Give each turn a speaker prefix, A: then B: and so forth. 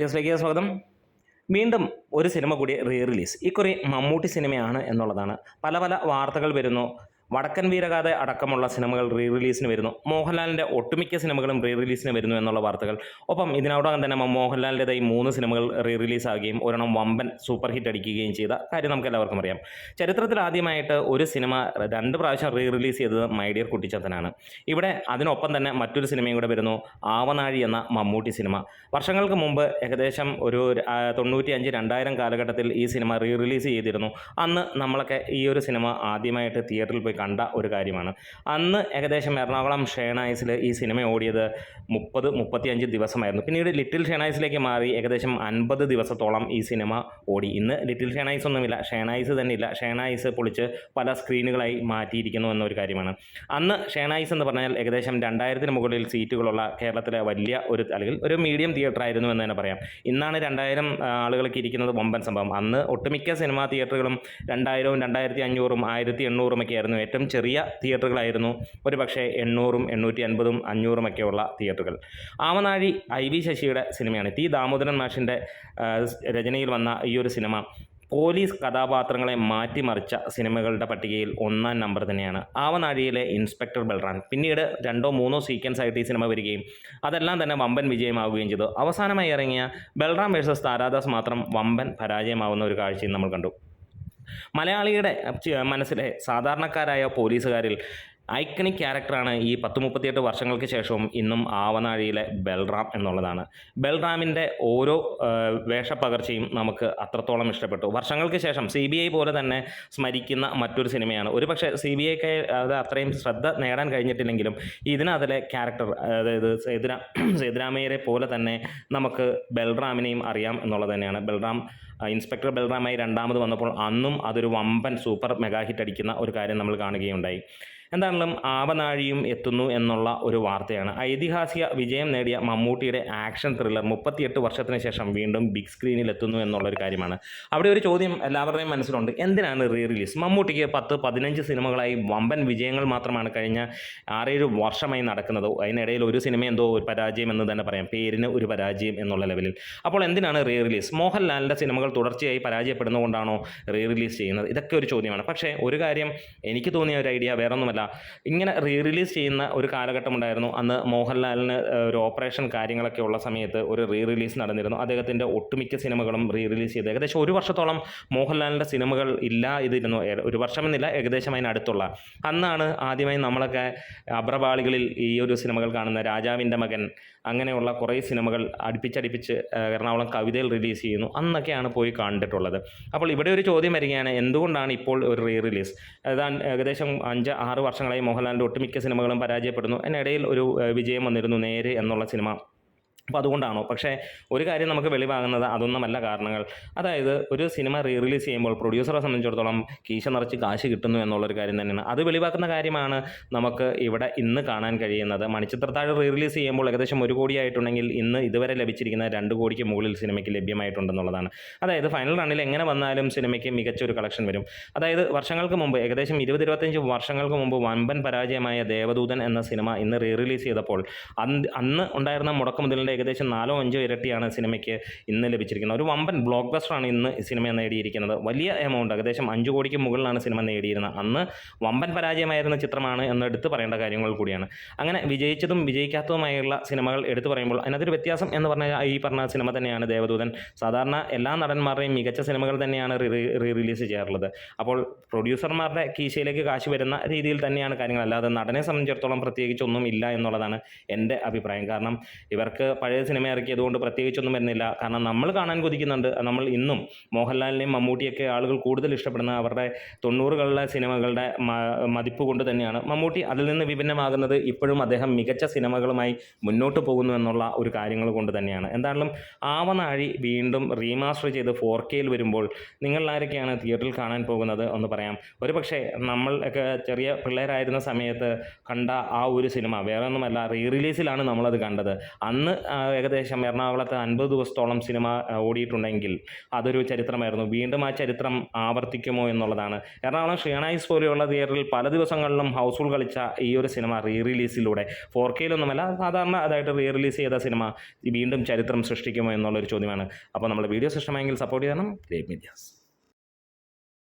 A: ന്യൂസിലേക്ക് സ്വാഗതം. വീണ്ടും ഒരു സിനിമ കൂടി റീ റിലീസ് ഇക്കുറി മമ്മൂട്ടി സിനിമയാണ് എന്നുള്ളതാണ്. പല പല വാർത്തകൾ വരുന്നു. വടക്കൻ വീരഗാഥ അടക്കമുള്ള സിനിമകൾ റീ റിലീസിന് വരുന്നു. മോഹൻലാലിന്റെ ഒട്ടുമിക്ക സിനിമകളും റീ റിലീസിന് വരുന്നു എന്നുള്ള വാർത്തകൾ. ഒപ്പം ഇതിനോടകം തന്നെ മോഹൻലാലിന്റെതായി മൂന്ന് സിനിമകൾ റീ റിലീസാകുകയും ഒരെണ്ണം വമ്പൻ സൂപ്പർ ഹിറ്റ് അടിക്കുകയും ചെയ്ത കാര്യം നമുക്ക് എല്ലാവർക്കും അറിയാം. ചരിത്രത്തിൽ ആദ്യമായിട്ട് ഒരു സിനിമ രണ്ട് പ്രാവശ്യം റീ റിലീസ് ചെയ്തത് മൈഡിയർ കുട്ടിച്ചത്തനാണ് ഇവിടെ അതിനൊപ്പം തന്നെ മറ്റൊരു സിനിമയും കൂടെ വരുന്നു ആവനാഴി എന്ന മമ്മൂട്ടി സിനിമ. വർഷങ്ങൾക്ക് മുമ്പ് ഏകദേശം ഒരു തൊണ്ണൂറ്റി അഞ്ച് രണ്ടായിരം കാലഘട്ടത്തിൽ ഈ സിനിമ റീ റിലീസ് ചെയ്തിരുന്നു. അന്ന് നമ്മളൊക്കെ ഈ ഒരു സിനിമ ആദ്യമായിട്ട് തിയേറ്ററിൽ പോയി കണ്ട ഒരു കാര്യമാണ്. അന്ന് ഏകദേശം എറണാകുളം ഷേണായിസിൽ ഈ സിനിമ ഓടിയത് മുപ്പത് മുപ്പത്തിയഞ്ച് ദിവസമായിരുന്നു. പിന്നീട് ലിറ്റിൽ ഷേണായിസിലേക്ക് മാറി ഏകദേശം അൻപത് ദിവസത്തോളം ഈ സിനിമ ഓടി. ഇന്ന് ലിറ്റിൽ ഷേണായിസ് ഒന്നുമില്ല. ഷേണായിസ് തന്നെ ഇല്ല ഷേണായിസ് പൊളിച്ച് പല സ്ക്രീനുകളായി മാറ്റിയിരിക്കുന്നു എന്നൊരു കാര്യമാണ്. അന്ന് ഷേണായിസ് എന്ന് പറഞ്ഞാൽ ഏകദേശം രണ്ടായിരത്തിന് മുകളിൽ സീറ്റുകളുള്ള കേരളത്തിലെ വലിയ ഒരു അല്ലെങ്കിൽ ഒരു മീഡിയം തിയേറ്റർ ആയിരുന്നു എന്ന് തന്നെ പറയാം. ഇന്നാണ് രണ്ടായിരം ആളുകൾക്ക് ഇരിക്കുന്നത് വമ്പൻ സംഭവം. അന്ന് ഒട്ടുമിക്ക സിനിമാ തിയേറ്ററുകളും രണ്ടായിരവും രണ്ടായിരത്തി അഞ്ഞൂറും ആയിരത്തി എണ്ണൂറും ഒക്കെ ആയിരുന്നു ഏറ്റവും ചെറിയ തിയേറ്ററുകളായിരുന്നു. ഒരു പക്ഷേ എണ്ണൂറും എണ്ണൂറ്റി അൻപതും അഞ്ഞൂറും ഒക്കെയുള്ള തിയേറ്ററുകൾ. ആമനാഴി ഐ വി ശശിയുടെ സിനിമയാണ്. ടി ദാമോദരൻ മാഷിന്റെ രചനയിൽ വന്ന ഈ ഒരു സിനിമ പോലീസ് കഥാപാത്രങ്ങളെ മാറ്റിമറിച്ച സിനിമകളുടെ പട്ടികയിൽ ഒന്നാം നമ്പർ തന്നെയാണ്. ആവനാഴിയിലെ ഇൻസ്പെക്ടർ ബൽറാൻ പിന്നീട് രണ്ടോ മൂന്നോ സീക്വൻസ് ആയിട്ട് ഈ സിനിമ വരികയും അതെല്ലാം തന്നെ വമ്പൻ വിജയമാവുകയും ചെയ്തു. അവസാനമായി ഇറങ്ങിയ ബൽറാം വേഴ്സസ് താരാദാസ് മാത്രം വമ്പൻ പരാജയമാവുന്ന ഒരു കാഴ്ചയും നമ്മൾ കണ്ടു. മലയാളിയുടെ മനസ്സിലെ സാധാരണക്കാരായ പോലീസുകാരിൽ ഐക്കണിക് ക്യാരക്ടറാണ് ഈ പത്ത് മുപ്പത്തിയെട്ട് വർഷങ്ങൾക്ക് ശേഷവും ഇന്നും ആവനാഴിയിലെ ബൽറാം എന്നുള്ളതാണ്. ബൽറാമിന്റെ ഓരോ വേഷപ്പകർച്ചയും നമുക്ക് അത്രത്തോളം ഇഷ്ടപ്പെട്ടു. വർഷങ്ങൾക്ക് ശേഷം സി ബി ഐ പോലെ തന്നെ സ്മരിക്കുന്ന മറ്റൊരു സിനിമയാണ്. ഒരു പക്ഷേ സി ബി ഐക്ക് അത് അത്രയും ശ്രദ്ധ നേടാൻ കഴിഞ്ഞിട്ടില്ലെങ്കിലും ഇതിനതിലെ ക്യാരക്ടർ അതായത് സേതുരാ സേതുരാമയ്യരെ പോലെ തന്നെ നമുക്ക് ബൽറാമിനെയും അറിയാം എന്നുള്ളത് തന്നെയാണ്. ബൽറാം ഇൻസ്പെക്ടർ ബൽറാമായി രണ്ടാമത് വന്നപ്പോൾ അന്നും അതൊരു വമ്പൻ സൂപ്പർ മെഗാ ഹിറ്റ് അടിക്കുന്ന ഒരു കാര്യം നമ്മൾ കാണുകയുണ്ടായി. എന്താണെങ്കിലും ആവനാഴിയും എത്തുന്നു എന്നുള്ള ഒരു വാർത്തയാണ്. ഐതിഹാസിക വിജയം നേടിയ മമ്മൂട്ടിയുടെ ആക്ഷൻ ത്രില്ലർ മുപ്പത്തിയെട്ട് വർഷത്തിന് ശേഷം വീണ്ടും ബിഗ് സ്ക്രീനിൽ എത്തുന്നു എന്നുള്ളൊരു കാര്യമാണ്. അവിടെ ഒരു ചോദ്യം എല്ലാവരുടെയും മനസ്സിലുണ്ട്. എന്തിനാണ് റീ റിലീസ് മമ്മൂട്ടിക്ക് പത്ത് പതിനഞ്ച് സിനിമകളായി വമ്പൻ വിജയങ്ങൾ മാത്രമാണ് കഴിഞ്ഞ ആറേഴ് വർഷമായി നടക്കുന്നത്. അതിനിടയിൽ ഒരു സിനിമ എന്തോ ഒരു പരാജയം എന്ന് തന്നെ പറയാം. പേരിന് ഒരു പരാജയം എന്നുള്ള ലെവലിൽ. അപ്പോൾ എന്തിനാണ് റീ റിലീസ് മോഹൻലാലിന്റെ സിനിമകൾ തുടർച്ചയായി പരാജയപ്പെടുന്നതുകൊണ്ടാണോ റീ റിലീസ് ചെയ്യുന്നത്? ഇതൊക്കെ ഒരു ചോദ്യമാണ്. പക്ഷേ ഒരു കാര്യം എനിക്ക് തോന്നിയ ഒരു ഐഡിയ വേറൊന്നുമല്ല. ഇങ്ങനെ റീ റിലീസ് ചെയ്യുന്ന ഒരു കാലഘട്ടം ഉണ്ടായിരുന്നു അന്ന് മോഹൻലാലിന് ഒരു ഓപ്പറേഷൻ കാര്യങ്ങളൊക്കെ ഉള്ള സമയത്ത് ഒരു റീ റിലീസ് നടന്നിരുന്നു. അദ്ദേഹത്തിന്റെ ഒട്ടുമിക്ക സിനിമകളും റീ റിലീസ് ചെയ്ത് ഏകദേശം ഒരു വർഷത്തോളം മോഹൻലാലിന്റെ സിനിമകൾ ഇല്ല ഇതിരുന്നു. ഒരു വർഷമെന്നില്ല ഏകദേശം അതിനടുത്തുള്ള. അന്നാണ് ആദ്യമായി നമ്മളൊക്കെ അബ്രപാളികളിൽ ഈ ഒരു സിനിമകൾ കാണുന്ന രാജാവിന്റെ മകൻ അങ്ങനെയുള്ള കുറേ സിനിമകൾ അടുപ്പിച്ചടുപ്പിച്ച് എറണാകുളം കവിതയിൽ റിലീസ് ചെയ്യുന്നു. അന്നൊക്കെയാണ് പോയി കണ്ടിട്ടുള്ളത്. അപ്പോൾ ഇവിടെ ഒരു ചോദ്യം വരികയാണ് എന്തുകൊണ്ടാണ് ഇപ്പോൾ ഒരു റീ റിലീസ് ഏകദേശം അഞ്ച് ആറ് വർഷങ്ങളായി മോഹൻലാലിന്റെ ഒട്ടുമിക്ക സിനിമകളും പരാജയപ്പെടുന്നു. അതിനിടയിൽ ഒരു വിജയം വന്നിരുന്നു നേരെ എന്നുള്ള സിനിമ. അപ്പോൾ അതുകൊണ്ടാണോ? പക്ഷേ ഒരു കാര്യം നമുക്ക് വെളിവാകുന്നത് അതൊന്നുമല്ല കാരണങ്ങൾ. അതായത് ഒരു സിനിമ റീ റിലീസ് ചെയ്യുമ്പോൾ പ്രൊഡ്യൂസറെ സംബന്ധിച്ചിടത്തോളം കീശ നിറച്ച് കാശ് കിട്ടുന്നു എന്നുള്ളൊരു കാര്യം തന്നെയാണ്. അത് വെളിവാക്കുന്ന കാര്യമാണ് നമുക്ക് ഇവിടെ ഇന്ന് കാണാൻ കഴിയുന്നത്. മണിച്ചിത്രത്താഴ് റീ റിലീസ് ചെയ്യുമ്പോൾ ഏകദേശം ഒരു കോടിയായിട്ടുണ്ടെങ്കിൽ ഇന്ന് ഇതുവരെ ലഭിച്ചിരിക്കുന്ന രണ്ട് കോടിക്ക് മുകളിൽ സിനിമയ്ക്ക് ലഭ്യമായിട്ടുണ്ടെന്നുള്ളതാണ്. അതായത് ഫൈനൽ റണ്ണിൽ എങ്ങനെ വന്നാലും സിനിമയ്ക്ക് മികച്ച ഒരു കളക്ഷൻ വരും. അതായത് വർഷങ്ങൾക്ക് മുമ്പ് ഏകദേശം ഇരുപത് ഇരുപത്തഞ്ച് വർഷങ്ങൾക്ക് മുമ്പ് വമ്പൻ പരാജയമായ ദേവദൂതൻ എന്ന സിനിമ ഇന്ന് റീ റിലീസ് ചെയ്തപ്പോൾ അന്ന് ഉണ്ടായിരുന്ന മുടക്കുമുതലിന്റെ ഏകദേശം നാലോ അഞ്ചോ ഇരട്ടിയാണ് സിനിമയ്ക്ക് ഇന്ന് ലഭിച്ചിരിക്കുന്നത്. ഒരു വമ്പൻ ബ്ലോക്ക് ബസ്റ്ററാണ് ഇന്ന് സിനിമ നേടിയിരിക്കുന്നത്. വലിയ എമൗണ്ട് ഏകദേശം അഞ്ച് കോടിക്ക് മുകളിലാണ് സിനിമ നേടിയിരുന്നത്. അന്ന് വമ്പൻ പരാജയമായിരുന്ന ചിത്രമാണ് എന്ന് പറയേണ്ട കാര്യങ്ങൾ കൂടിയാണ്. അങ്ങനെ വിജയിച്ചതും വിജയിക്കാത്തതുമായുള്ള സിനിമകൾ എടുത്തു പറയുമ്പോൾ അതിനകത്തൊരു വ്യത്യാസം എന്ന് പറഞ്ഞാൽ ഈ പറഞ്ഞ സിനിമ തന്നെയാണ് ദേവദൂതൻ. സാധാരണ എല്ലാ നടന്മാരുടെയും മികച്ച സിനിമകൾ തന്നെയാണ് റീ റിലീസ് ചെയ്യാറുള്ളത്. അപ്പോൾ പ്രൊഡ്യൂസർമാരുടെ കീശയിലേക്ക് കാശ് വരുന്ന രീതിയിൽ തന്നെയാണ് കാര്യങ്ങൾ. അല്ലാതെ നടനെ സംബന്ധിച്ചിടത്തോളം പ്രത്യേകിച്ച് ഒന്നും ഇല്ല എന്നുള്ളതാണ് എന്റെ അഭിപ്രായം. കാരണം ഇവർക്ക് പഴയ സിനിമ ഇറക്കിയതുകൊണ്ട് പ്രത്യേകിച്ചൊന്നും വരുന്നില്ല. കാരണം നമ്മൾ കാണാൻ കൊതിക്കുന്നുണ്ട്. നമ്മൾ ഇന്നും മോഹൻലാലിനെയും മമ്മൂട്ടിയൊക്കെ ആളുകൾ കൂടുതൽ ഇഷ്ടപ്പെടുന്ന അവരുടെ തൊണ്ണൂറുകളിലെ സിനിമകളുടെ മതിപ്പ് കൊണ്ട് തന്നെയാണ്. മമ്മൂട്ടി അതിൽ നിന്ന് വിഭിന്നമാകുന്നത് ഇപ്പോഴും അദ്ദേഹം മികച്ച സിനിമകളുമായി മുന്നോട്ട് പോകുന്നു എന്നുള്ള ഒരു കാര്യങ്ങൾ കൊണ്ട് തന്നെയാണ്. എന്തായാലും ആവനാഴി വീണ്ടും റീമാസ്റ്റർ ചെയ്ത് ഫോർ കെയിൽ വരുമ്പോൾ നിങ്ങൾ ആരൊക്കെയാണ് തിയേറ്ററിൽ കാണാൻ പോകുന്നത് എന്ന് പറയാം. ഒരു പക്ഷേ നമ്മൾ ഒക്കെ ചെറിയ പിള്ളേരായിരുന്ന സമയത്ത് കണ്ട ആ ഒരു സിനിമ വേറെ ഒന്നുമല്ല റീ റിലീസിലാണ് നമ്മളത് കണ്ടത്. അന്ന് ഏകദേശം എറണാകുളത്ത് അൻപത് ദിവസത്തോളം സിനിമ ഓടിയിട്ടുണ്ടെങ്കിൽ അതൊരു ചരിത്രമായിരുന്നു. വീണ്ടും ആ ചരിത്രം ആവർത്തിക്കുമോ എന്നുള്ളതാണ്. എറണാകുളം ഷീണൈസ് പോലെയുള്ള തിയേറ്ററിൽ പല ദിവസങ്ങളിലും ഹൗസ്ഫുൾ കളിച്ച ഈ ഒരു സിനിമ റീ റിലീസിലൂടെ ഫോർ കെയിലൊന്നുമല്ല സാധാരണ അതായിട്ട് റീ റിലീസ് ചെയ്ത സിനിമ വീണ്ടും ചരിത്രം സൃഷ്ടിക്കുമോ എന്നുള്ളൊരു ചോദ്യമാണ്. അപ്പോൾ നമ്മുടെ വീഡിയോസ് ഇഷ്ടമായെങ്കിൽ സപ്പോർട്ട് ചെയ്യണം ഗ്രേറ്റ് മീഡിയാസ്